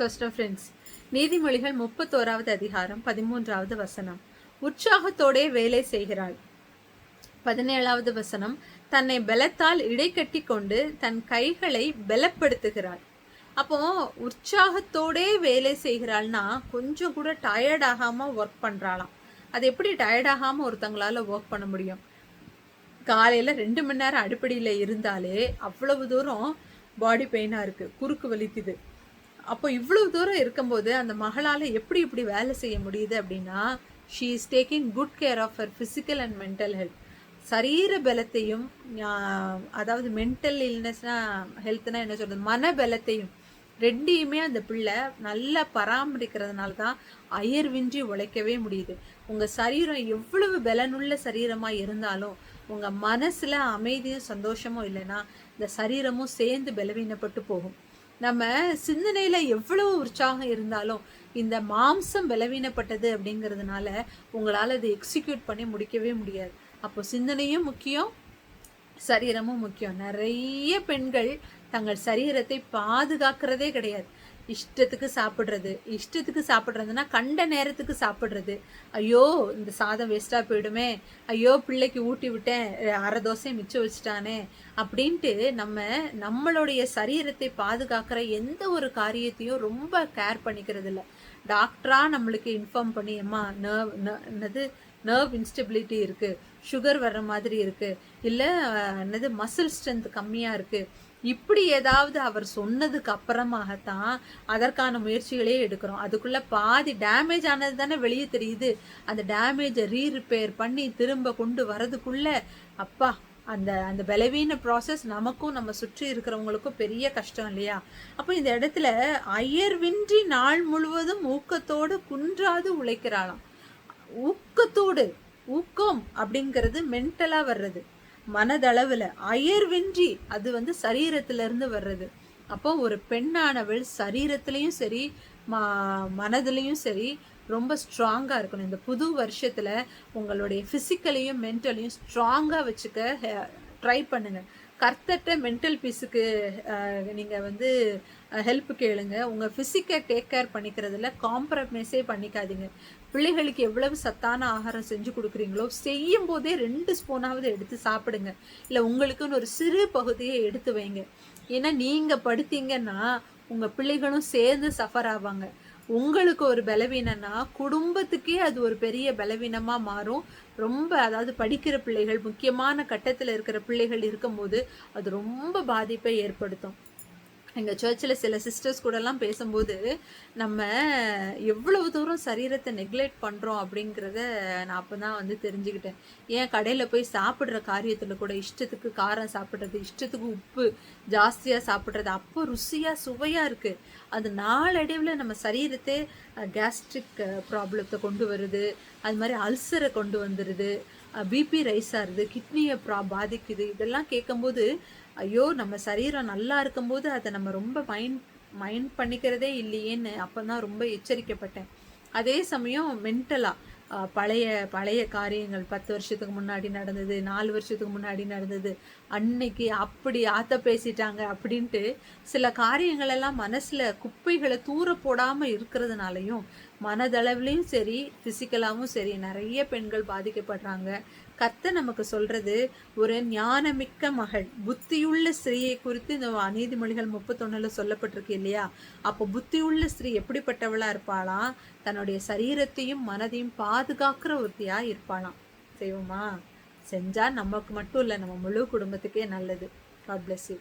Sister friends நீதிமொழிகள் முப்பத்தோராவது அதிகாரம் பதிமூன்றாவது வசனம். உற்சாகத்தோடே வேலை செய்கிறாள். பதினேழாவது வசனம் தன்னை பலத்தால் இடைக்கட்டி கொண்டு தன் கைகளை பலப்படுத்துகிறாள். அப்போ உற்சாகத்தோடே வேலை செய்கிறாள்னா கொஞ்சம் கூட டயர்ட் ஆகாம ஒர்க் பண்றாளாம். அது எப்படி டயர்ட் ஆகாம ஒருத்தங்களால ஒர்க் பண்ண முடியும்? காலையில ரெண்டு மணி நேரம் அடுப்படியில இருந்தாலே அவ்வளவு தூரம் பாடி பெயினா இருக்கு குறுக்கு வலிக்குது. அப்போ இவ்வளவு தூரம் இருக்கும்போது அந்த மகளால் எப்படி இப்படி வேலை செய்ய முடியுது அப்படின்னா she is taking good care of her physical and mental health சரீர பலத்தையும் அதாவது மென்டல் இல்னஸ்னா ஹெல்த்னா என்ன சொல்றது? மன பலத்தையும் ரெண்டையுமே அந்த பிள்ளை நல்லா பராமரிக்கிறதுனால தான் அயர்வின்றி உழைக்கவே முடியுது. உங்கள் சரீரம் எவ்வளவு பலனுள்ள சரீரமாக இருந்தாலும் உங்கள் மனசில் அமைதியும் சந்தோஷமும் இல்லைன்னா இந்த சரீரமும் சேர்ந்து பலவீனப்பட்டு போகும். நம்ம சிந்தனையில் எவ்வளவு உற்சாகம் இருந்தாலும் இந்த மாம்சம் பலவீனப்பட்டது அப்படிங்கிறதுனால உங்களால் அதை எக்ஸிக்யூட் பண்ணி முடிக்கவே முடியாது. அப்போ சிந்தனையும் முக்கியம் சரீரமும் முக்கியம். நிறைய பெண்கள் தங்கள் சரீரத்தை பாதுகாக்கிறதே கிடையாது. இஷ்டத்துக்கு சாப்பிட்றது. இஷ்டத்துக்கு சாப்பிட்றதுனா கண்ட நேரத்துக்கு சாப்பிட்றது. ஐயோ இந்த சாதம் வேஸ்ட்டாக போயிடுமே. ஐயோ பிள்ளைக்கு ஊட்டி விட்டேன். அரை தோசை மிச்சம் வச்சுட்டானே. அப்படின்ட்டு நம்ம நம்மளுடைய சரீரத்தை பாதுகாக்கிற எந்த ஒரு காரியத்தையும் ரொம்ப கேர் பண்ணிக்கிறது இல்லை டாக்டராக நம்மளுக்கு இன்ஃபார்ம் பண்ணி அம்மா நர்வ் என்னது நர்வ் இன்ஸ்டபிலிட்டி இருக்குது சுகர் வர்ற மாதிரி இருக்குது இல்லை என்னது மசில் ஸ்ட்ரென்த் கம்மியாக இருக்குது இப்படி ஏதாவது அவர் சொன்னதுக்கு அப்புறமாகத்தான் அதற்கான முயற்சிகளே எடுக்கிறோம். அதுக்குள்ள பாதி டேமேஜ் ஆனது தானே வெளியே தெரியுது. அந்த டேமேஜை ரீரிப்பேர் பண்ணி திரும்ப கொண்டு வரதுக்குள்ள அப்பா அந்த அந்த பலவீன ப்ராசஸ் நமக்கும் நம்ம சுற்றி இருக்கிறவங்களுக்கும் பெரிய கஷ்டம் இல்லையா? அப்போ இந்த இடத்துல அயர்வின்றி நாள் முழுவதும் ஊக்கத்தோடு குன்றாது உழைக்கிறாளாம். ஊக்கத்தோடு ஊக்கம் அப்படிங்கிறது மென்டலாக வர்றது. மனதளவில் அயர்வின்றி அது வந்து சரீரத்திலிருந்து வர்றது. அப்போ ஒரு பெண்ணானவள் சரீரத்திலையும் சரி ம மனதிலையும் சரி ரொம்ப ஸ்ட்ராங்காக இருக்கணும். இந்த புது வருஷத்தில் உங்களுடைய ஃபிசிக்கலையும் மென்டலையும் ஸ்ட்ராங்காக வச்சுக்க ட்ரை பண்ணுங்கள் கர்த்தட்ட மென்டல் பீஸுக்கு நீங்கள் வந்து ஹெல்ப் கேளுங்க. உங்கள் ஃபிசிக்கை டேக் கேர் பண்ணிக்கிறதுல காம்ப்ரமைஸே பண்ணிக்காதீங்க. பிள்ளைகளுக்கு எவ்வளவு சத்தான ஆகாரம் செஞ்சு கொடுக்குறீங்களோ செய்யும் போதே ரெண்டு ஸ்பூனாவது எடுத்து சாப்பிடுங்க. இல்லை உங்களுக்குன்னு ஒரு சிறு பகுதியை எடுத்து வைங்க. ஏன்னா நீங்கள் படுத்தீங்கன்னா உங்கள் பிள்ளைகளும் சேர்ந்து சஃபர் ஆவாங்க. உங்களுக்கு ஒரு பலவீனம்னா குடும்பத்துக்கே அது ஒரு பெரிய பலவீனமாக மாறும். ரொம்ப அதாவது படிக்கிற பிள்ளைகள் முக்கியமான கட்டத்தில் இருக்கிற பிள்ளைகள் இருக்கும்போது அது ரொம்ப பாதிப்பை ஏற்படுத்தும். எங்கள் சர்ச்சில் சில சிஸ்டர்ஸ் கூடலாம் பேசும்போது நம்ம எவ்வளவு தூரம் சரீரத்தை நெக்லெக்ட் பண்ணுறோம் அப்படிங்கிறத நான் அப்போ தான் வந்து தெரிஞ்சுக்கிட்டேன். ஏன் கடையில் போய் சாப்பிட்ற காரியத்தில் கூட இஷ்டத்துக்கு காரம் சாப்பிட்றது இஷ்டத்துக்கு உப்பு ஜாஸ்தியாக சாப்பிட்றது அப்போ ருசியாக சுவையாக இருக்குது அது நாளடைவில் நம்ம சரீரத்தை கேஸ்ட்ரிக் ப்ராப்ளத்தை கொண்டு வருது. அது மாதிரி அல்சரை கொண்டு வந்துடுது பிபி ரைஸ் ஆகுது கிட்னியை ப்ரா பாதிக்குது. இதெல்லாம் கேட்கும்போது ஐயோ நம்ம சரீரம் நல்லா இருக்கும்போது அதை நம்ம ரொம்ப மைண்ட் மைண்ட் பண்ணிக்கிறதே இல்லையேன்னு அப்போ தான் ரொம்ப எச்சரிக்கப்பட்டேன். அதே சமயம் மென்டலாக பழைய பழைய காரியங்கள் பத்து வருஷத்துக்கு முன்னாடி நடந்தது நாலு வருஷத்துக்கு முன்னாடி நடந்தது அன்னைக்கு அப்படி ஆத்த பேசிட்டாங்க அப்படின்ட்டு சில காரியங்கள் எல்லாம் மனசில் குப்பைகளை தூர போடாமல் இருக்கிறதுனாலையும் மனதளவுலையும் சரி ஃபிசிக்கலாகவும் சரி நிறைய பெண்கள் பாதிக்கப்படுறாங்க. கத்த நமக்கு சொல்றது ஒரு ஞானமிக்க மகள் புத்தியுள்ள ஸ்திரீயை குறித்து இந்த நீதிமொழிகள் முப்பத்தொன்னுல சொல்லப்பட்டிருக்கு இல்லையா? அப்போ புத்தியுள்ள ஸ்திரீ எப்படிப்பட்டவளா இருப்பாளாம்? தன்னுடைய சரீரத்தையும் மனதையும் பாதுகாக்கிற ஒருத்தியா இருப்பாளாம். செய்வோமா? செஞ்சா நமக்கு மட்டும் இல்லை நம்ம முழு குடும்பத்துக்கே நல்லது. God bless you